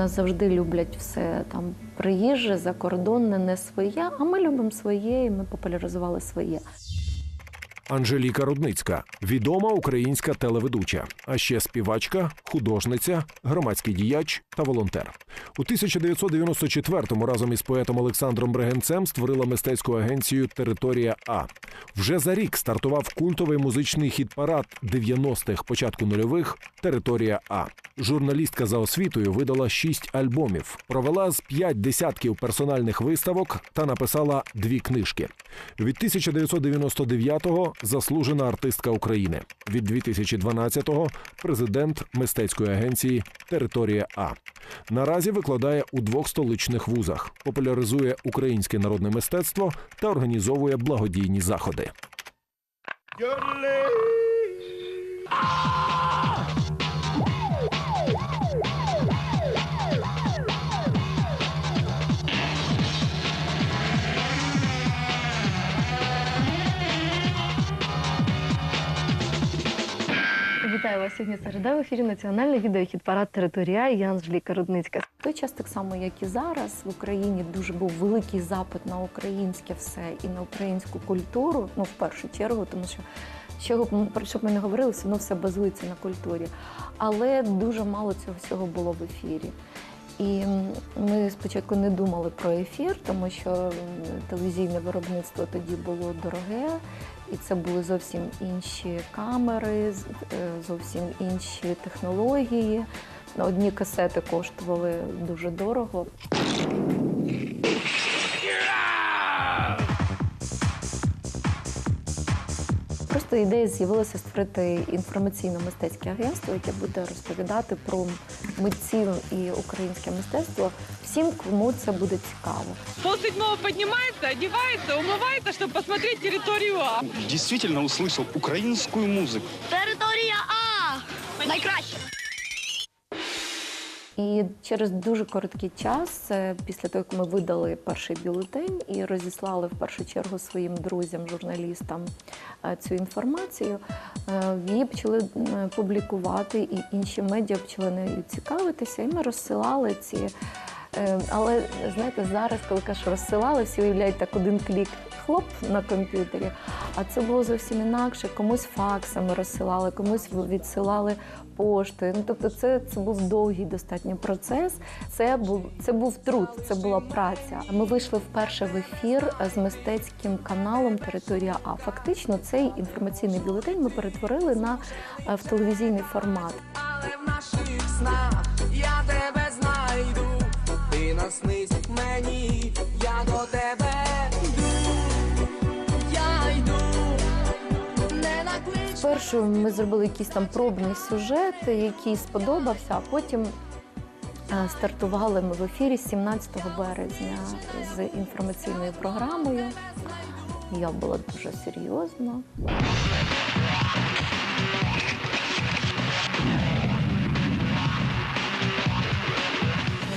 Нас завжди люблять все там приїждже, закордонне, не своє. А ми любимо своє, і ми популяризували своє. Анжеліка Рудницька, відома українська телеведуча, а ще співачка, художниця, громадський діяч та волонтер. У 1994-му разом із поетом Олександром Брегенцем створила мистецьку агенцію Територія А. Вже за рік стартував культовий музичний хіт-парад 90-х, початку нульових Територія А. Журналістка за освітою видала шість альбомів, провела з п'ять десятків персональних виставок та написала дві книжки. Від 1999-го заслужена артистка України. Від 2012-го президент мистецької агенції Територія А. Наразі викладає у двох столичних вузах, популяризує українське народне мистецтво та організовує благодійні заходи. Сьогодні середа в ефірі Національний відеохід парад Територія. Я Анжеліка Рудницька. В той час, так само як і зараз, в Україні дуже був великий запит на українське все і на українську культуру. Ну, в першу чергу, тому що що про що б ми не говорили, все одно все базується на культурі. Але дуже мало цього всього було в ефірі. І ми спочатку не думали про ефір, тому що телевізійне виробництво тоді було дороге, і це були зовсім інші камери, е, зовсім інші технології. Одні касети коштували дуже дорого. Просто ідея з'явилася створити інформаційно-мистецьке агентство, яке буде розповідати про митців і українське мистецтво всім, кому це буде цікаво. Пол седьмого поднимается, одевается, умывается, чтобы посмотреть территорию А. действительно услышал украинскую музыку. Територія А! Найкраще! І через дуже короткий час, е, після того, як ми видали перший бюлетень і розіслали в першу чергу своїм друзям, журналістам е, цю інформацію, е, її почали публікувати, і інші медіа почали нею цікавитися, і ми розсилали ці. Але знаєте, зараз, коли кажеш розсилали, всі уявляють так один клік хлоп на комп'ютері. А це було зовсім інакше. Комусь факсами розсилали, комусь відсилали поштою. Ну тобто, це, це був довгий достатньо процес. Це був це був труд, це була праця. Ми вийшли вперше в ефір з мистецьким каналом Територія А. Фактично, цей інформаційний бюлетень ми перетворили на е, в телевізійний формат. Але в наших снах я тебе знайду. Ти наснись мені, я до тебе Спершу ми зробили якийсь там пробний сюжет, який сподобався, а потім е, стартували ми в ефірі 17 березня з інформаційною програмою. Я була дуже серйозна.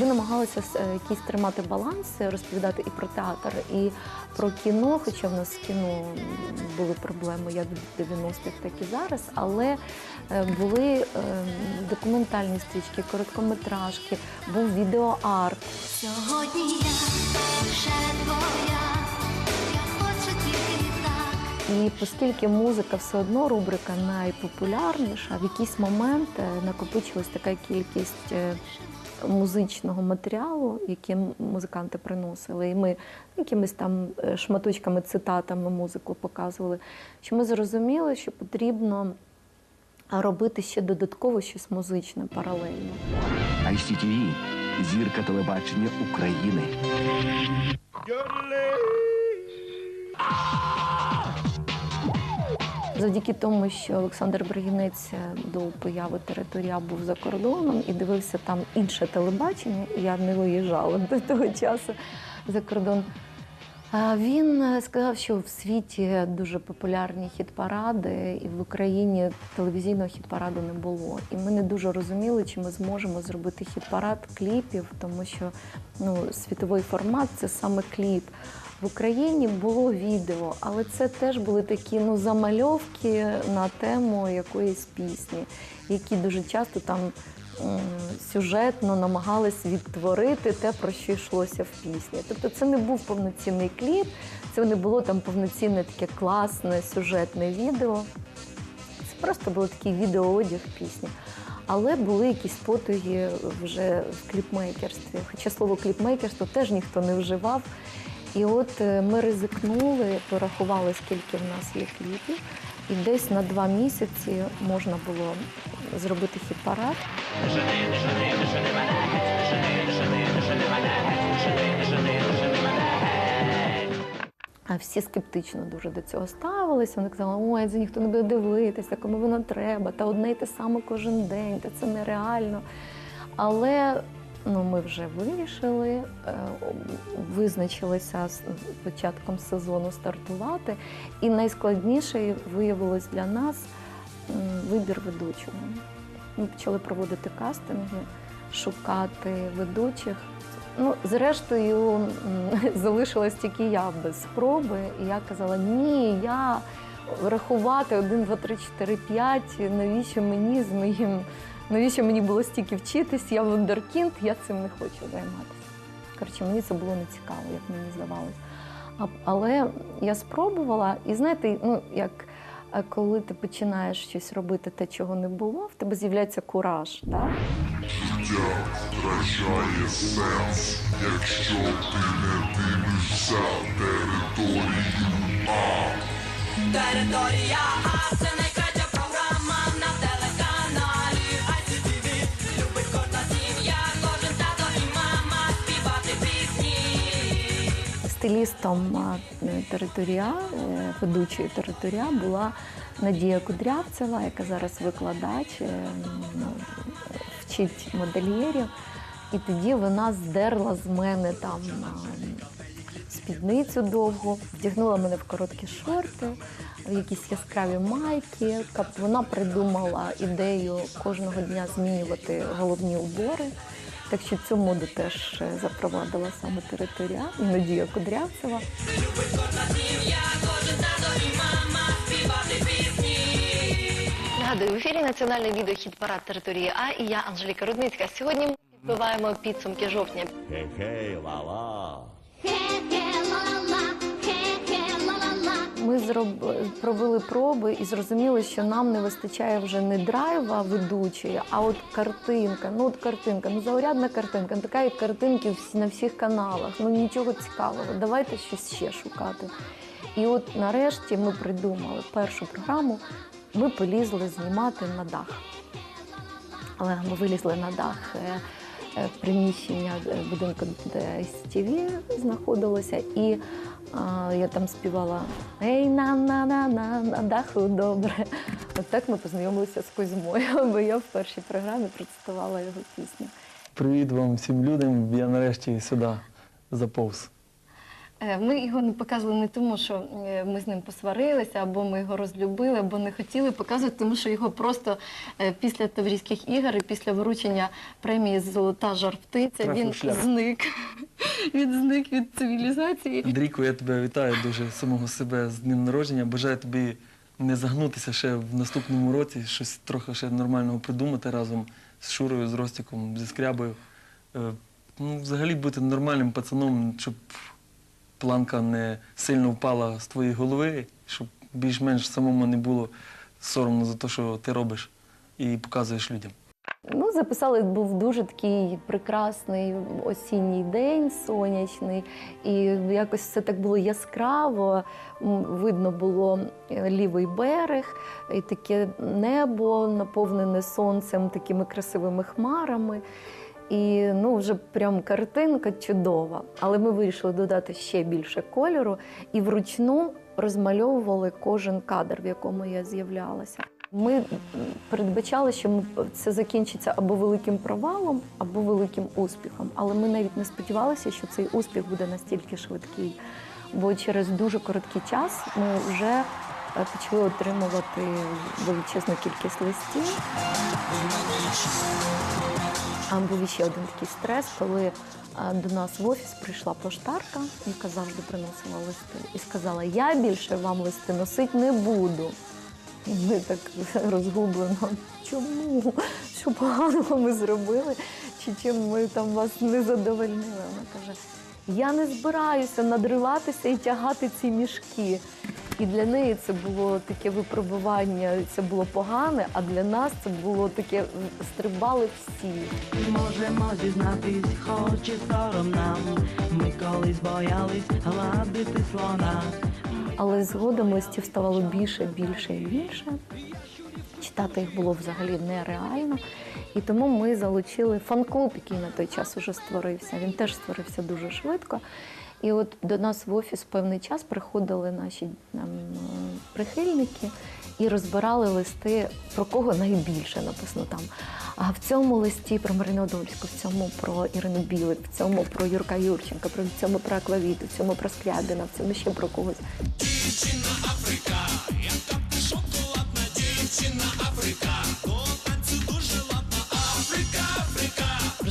Ми намагалися е, якийсь тримати баланс, розповідати і про театр, і про кіно, хоча в нас з кіно були проблеми як в 90-х, так і зараз. Але е, були е, документальні стрічки, короткометражки, був відеоарт. Сьогодні я лише твоя. І оскільки музика все одно рубрика найпопулярніша, в якийсь момент накопичилась така кількість музичного матеріалу, який музиканти приносили, і ми якимись там е, шматочками, цитатами музику показували, що ми зрозуміли, що потрібно робити ще додатково щось музичне паралельно. ICTV – зірка телебачення України. Завдяки тому, що Олександр Бригінець до появи територія був за кордоном і дивився там інше телебачення, і я не виїжджала до того часу за кордон. Він е, сказав, що в світі дуже популярні хіт-паради, і в Україні телевізійного хіт-параду не було. І ми не дуже розуміли, чи ми зможемо зробити хіт-парад кліпів, тому що ну, світовий формат це саме кліп. В Україні було відео, але це теж були такі ну, замальовки на тему якоїсь пісні, які дуже часто там сюжетно намагались відтворити те, про що йшлося в пісні. Тобто це не був повноцінний кліп, це не було там повноцінне таке класне сюжетне відео. Це просто було такий відеоодяг пісні. Але були якісь потуги вже в кліпмейкерстві. Хоча слово кліпмейкерство теж ніхто не вживав. І от е, ми ризикнули, порахували, скільки в нас є кліпів, і десь на два місяці можна було зробити хіт-парад. А всі скептично дуже до цього ставилися. Вони казали, ой, це ніхто не буде дивитися, кому воно треба, та одне й те саме кожен день, та це нереально. Але ну, ми вже вирішили, е, визначилися з початком сезону стартувати. І найскладніше виявилось для нас вибір ведучого. Ми почали проводити кастинги, шукати ведучих. Ну, зрештою, залишилась тільки я без спроби. І я казала: ні, я рахувати 1, 2, 3, 4, 5, навіщо мені з моїм, навіщо мені було стільки вчитись, я вундеркінд, я цим не хочу займатися. Коротше, мені це було не цікаво, як мені здавалось. А, але я спробувала, і знаєте, ну як е, коли ти починаєш щось робити, те, чого не було, в тебе з'являється кураж. Так? втрачає сенс, якщо ти не дивишся територію А. Територія А це найкраща Стилістом територія, е, ведучої територія була Надія Кудрявцева, яка зараз викладач, е, ну, вчить модельєрів. І тоді вона здерла з мене там спідницю довгу, вдягнула мене в короткі шорти, в якісь яскраві майки. Вона придумала ідею кожного дня змінювати головні убори. Так що цю моду теж е, запровадила саме територія і Надія Кудрявцева. Нагадую, в ефірі національний відеохід парад території А і я Анжеліка Рудницька. Сьогодні ми підбиваємо підсумки жовтня. Хе-хей, ла-ла. Ми провели проби і зрозуміли, що нам не вистачає вже не драйва ведучої, а от картинка. Ну от картинка, ну заурядна картинка, ну, така як картинки на всіх каналах. Ну нічого цікавого. Давайте щось ще шукати. І от нарешті ми придумали першу програму. Ми полізли знімати на дах. Але ми вилізли на дах е, приміщення е, будинку, СТВ знаходилося, і я там співала Ей на на на на на даху добре. От так ми познайомилися з Кузьмою, бо я в першій програмі процитувала його пісню. Привіт вам всім людям. Я нарешті сюди заповз. Е, Ми його не показували не тому, що е, ми з ним посварилися, або ми його розлюбили, або не хотіли показувати, тому що його просто е, після Таврійських ігор і після вручення премії Золота жар-птиця він шлях. зник. Він зник від цивілізації. Андрійко, я тебе вітаю дуже самого себе з днем народження. Бажаю тобі не загнутися ще в наступному році, щось трохи ще нормального придумати разом з Шурою, з Ростіком, зі Скрябою. Ну, взагалі бути нормальним пацаном, щоб планка не сильно впала з твоєї голови, щоб більш-менш самому не було соромно за те, що ти робиш і показуєш людям. Ну, записали, був дуже такий прекрасний осінній день, сонячний, і якось все так було яскраво. Видно було е, лівий берег, і таке небо наповнене сонцем, такими красивими хмарами. І ну, вже прям картинка чудова. Але ми вирішили додати ще більше кольору і вручну розмальовували кожен кадр, в якому я з'являлася. Ми передбачали, що це закінчиться або великим провалом, або великим успіхом. Але ми навіть не сподівалися, що цей успіх буде настільки швидкий. Бо через дуже короткий час ми вже е, почали отримувати величезну кількість листів. А був ще один такий стрес, коли до нас в офіс прийшла поштарка, яка завжди приносила листи, і сказала: Я більше вам листи носити не буду. І ми так розгублено. Чому? Що поганого ми зробили? Чи чим ми там вас не задовольнили? Вона каже: я не збираюся надриватися і тягати ці мішки. І для неї це було таке випробування, це було погане, а для нас це було таке стрибали всі. Можемо зізнатись, хоч і сором нам. Ми колись боялись гладити слона. Але згодом листів ставало більше, більше і більше. Читати їх було взагалі нереально. І тому ми залучили фан-клуб, який на той час уже створився. Він теж створився дуже швидко. І от до нас в офіс певний час приходили наші там, е, прихильники і розбирали листи, про кого найбільше написано там. А в цьому листі про Марину Одольську, в цьому про Ірину Білик, в цьому про Юрка Юрченка, в цьому про Аквавіту, в цьому про Скрябіна, в цьому ще про когось. Дівчина Африка, яка ти шоколадна дівчина Африка.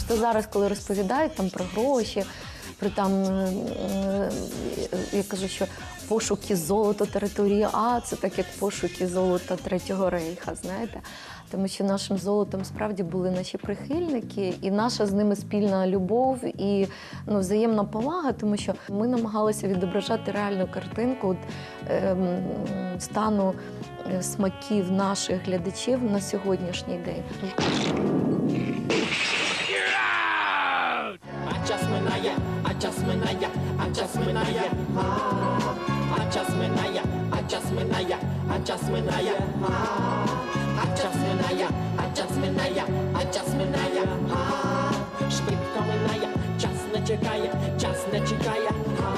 Просто зараз, коли розповідають там про гроші, про там е, е, я кажу, що пошуки золота території А це так як пошуки золота Третього рейха, знаєте. Тому що нашим золотом справді були наші прихильники, і наша з ними спільна любов і ну, взаємна повага, тому що ми намагалися відображати реальну картинку от, ем, стану е, смаків наших глядачів на сьогоднішній день. А час минає, а час минає, а час минає. А час минає, а час минає, а час минає. А час минає, а час минає, а час